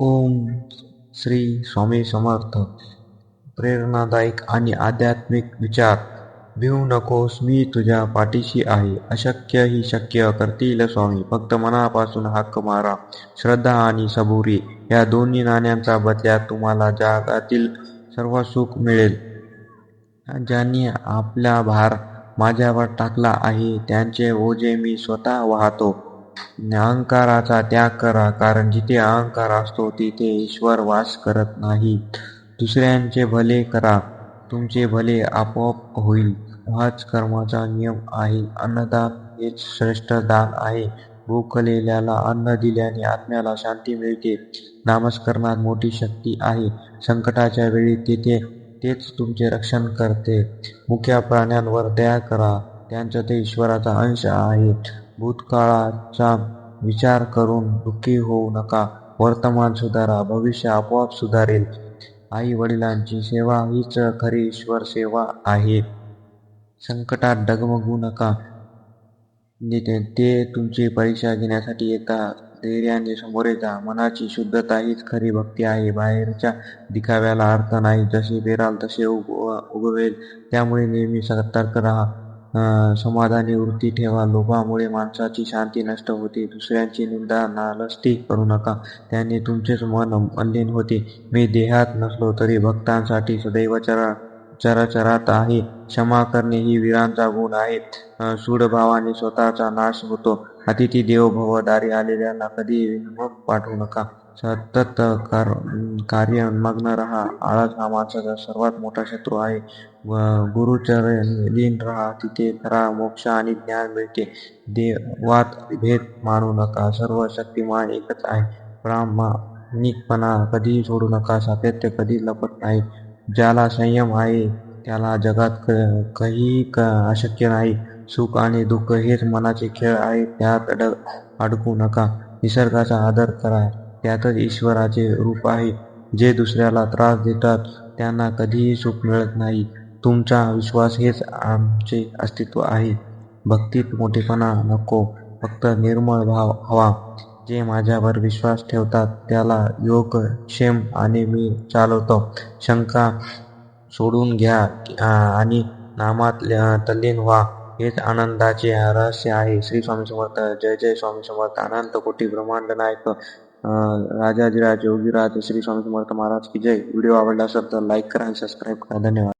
ओम श्री स्वामी समर्थ. प्रेरणादायक आणि आध्यात्मिक विचार. भिवू नकोस मी तुझ्या पाठीशी आहे. अशक्य ही शक्य करतील स्वामी. फक्त मनापासून हक्क मारा. श्रद्धा आणि सबुरी. या दोन्ही नाण्यांचा बदल्यात तुम्हाला जगातील सर्व सुख मिळेल. ज्यांनी आपला भार माझ्यावर टाकला आहे त्यांचे ओझे मी स्वतः वाहतो. अहंकाराचा त्याग करा कारण जिथे अहंकार असतो तिथे ईश्वर वास करत नाही. दुसऱ्यांचे भले करा तुमचे भले आपोआप होईल. हाच कर्माचा नियम आहे. अन्नदान हेच श्रेष्ठ दान आहे. भूकलेल्याला अन्न दिल्याने आत्म्याला शांती मिळते. नामस्करणात मोठी शक्ती आहे. संकटाच्या वेळी तेथे तेच तुमचे रक्षण करते. मुख्या प्राण्यांवर दया करा. त्यांच्यात ईश्वराचा अंश आहे. भूतकाळाचा विचार करून दुःखी होऊ नका. वर्तमान सुधारा भविष्य आपोआप सुधारेल. आई वडिलांची सेवा हीच खरी ईश्वर सेवा आहे. संकटात डगमगू नका. ते तुमची परीक्षा घेण्यासाठी येतात धैर्याने समोरे जा. मनाची शुद्धता हीच खरी भक्ती आहे. बाहेरच्या दिखाव्याला अर्थ नाही. जसे पेराल तसे उग उगवेल. त्यामुळे नेहमी सतर्क राहा. समाधानी वृत्ती ठेवा. लोभामुळे माणसाची शांती नष्ट होते. दुसऱ्यांची निंदा नालस्ती करू नका. त्याने तुमचेच मन मलिन होते. मी देहात नसलो तरी भक्तांसाठी सदैव चरा चराचरात आहे. क्षमा करणे ही वीरांचा गुण आहे सूडभावाने स्वतःचा नाश होतो. अतिथी देव भव दारी आलेल्यांना कधी मग पाठवू नका. सतत कार कार्य मग्न राहा आळस हा माणसाचा सर्वात मोठा शत्रू आहे. गुरुचरण लीन राहा तिथे करा मोक्ष आणि ज्ञान मिळते. देवात भेद मानू नका सर्व शक्तिमान एकच आहे. प्रामाणिकपणा कधीही सोडू नका सातत्य कधी लपत नाही. ज्याला संयम आहे त्याला जगात काही अशक्य नाही. सुख आणि दुःख हेच मनाचे खेळ आहे त्यात अडक अडकू नका. निसर्गाचा आदर करा. त्यातच ईश्वराचे रूप आहे. जे दुसऱ्याला त्रास देतात त्यांना कधीही सुख मिळत नाही. तुमचा विश्वास हेच आमचे अस्तित्व आहे. भक्तीत मोठेपणा नको फक्त निर्मळ भाव हवा. जे माझ्यावर विश्वास ठेवतात त्याला योग क्षेम आणि मी चालवतो. शंका सोडून घ्या आणि नामात तल्लीन व्हा. हेच आनंदाचे रहस्य आहे. श्री स्वामी समर्थ जय जय स्वामी समर्थ. अनंत कोटी ब्रह्मांड नायक. राजाधिराज योगीराज श्री स्वामी समर्थ महाराज की जय. व्हिडिओ आवडला असेल तर लाईक करा आणि सबस्क्राईब करा. धन्यवाद.